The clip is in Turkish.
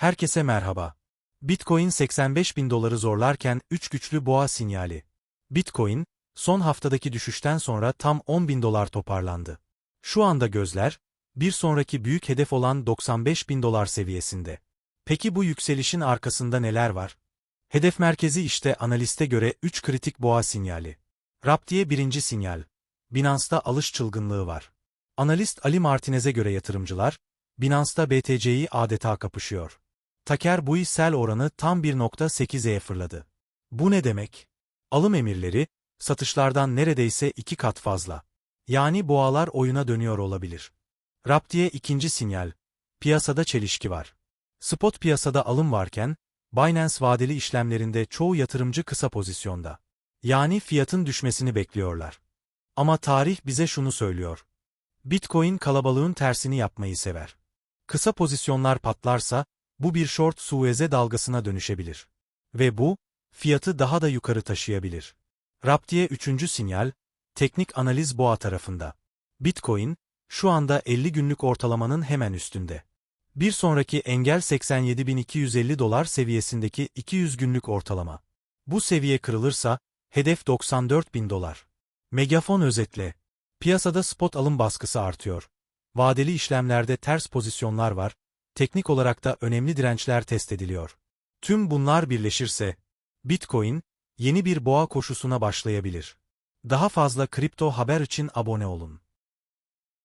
Herkese merhaba. Bitcoin 85 bin doları zorlarken 3 güçlü boğa sinyali. Bitcoin, son haftadaki düşüşten sonra tam 10 bin dolar toparlandı. Şu anda gözler, bir sonraki büyük hedef olan 95 bin dolar seviyesinde. Peki bu yükselişin arkasında neler var? Hedef merkezi işte analiste göre 3 kritik boğa sinyali. Raptiye birinci sinyal. Binance'da alış çılgınlığı var. Analist Ali Martinez'e göre yatırımcılar, Binance'da BTC'yi adeta kapışıyor. Taker bu sell oranı tam 1.8'e fırladı. Bu ne demek? Alım emirleri, satışlardan neredeyse iki kat fazla. Yani boğalar oyuna dönüyor olabilir. Raptiye ikinci sinyal. Piyasada çelişki var. Spot piyasada alım varken, Binance vadeli işlemlerinde çoğu yatırımcı kısa pozisyonda. Yani fiyatın düşmesini bekliyorlar. Ama tarih bize şunu söylüyor. Bitcoin kalabalığın tersini yapmayı sever. Kısa pozisyonlar patlarsa, bu bir short sueze dalgasına dönüşebilir. Ve bu, fiyatı daha da yukarı taşıyabilir. Raptiye üçüncü sinyal, teknik analiz boğa tarafında. Bitcoin, şu anda 50 günlük ortalamanın hemen üstünde. Bir sonraki engel 87.250 dolar seviyesindeki 200 günlük ortalama. Bu seviye kırılırsa, hedef 94.000 dolar. Megafon özetle. Piyasada spot alım baskısı artıyor. Vadeli işlemlerde ters pozisyonlar var, teknik olarak da önemli dirençler test ediliyor. Tüm bunlar birleşirse, Bitcoin, yeni bir boğa koşusuna başlayabilir. Daha fazla kripto haber için abone olun.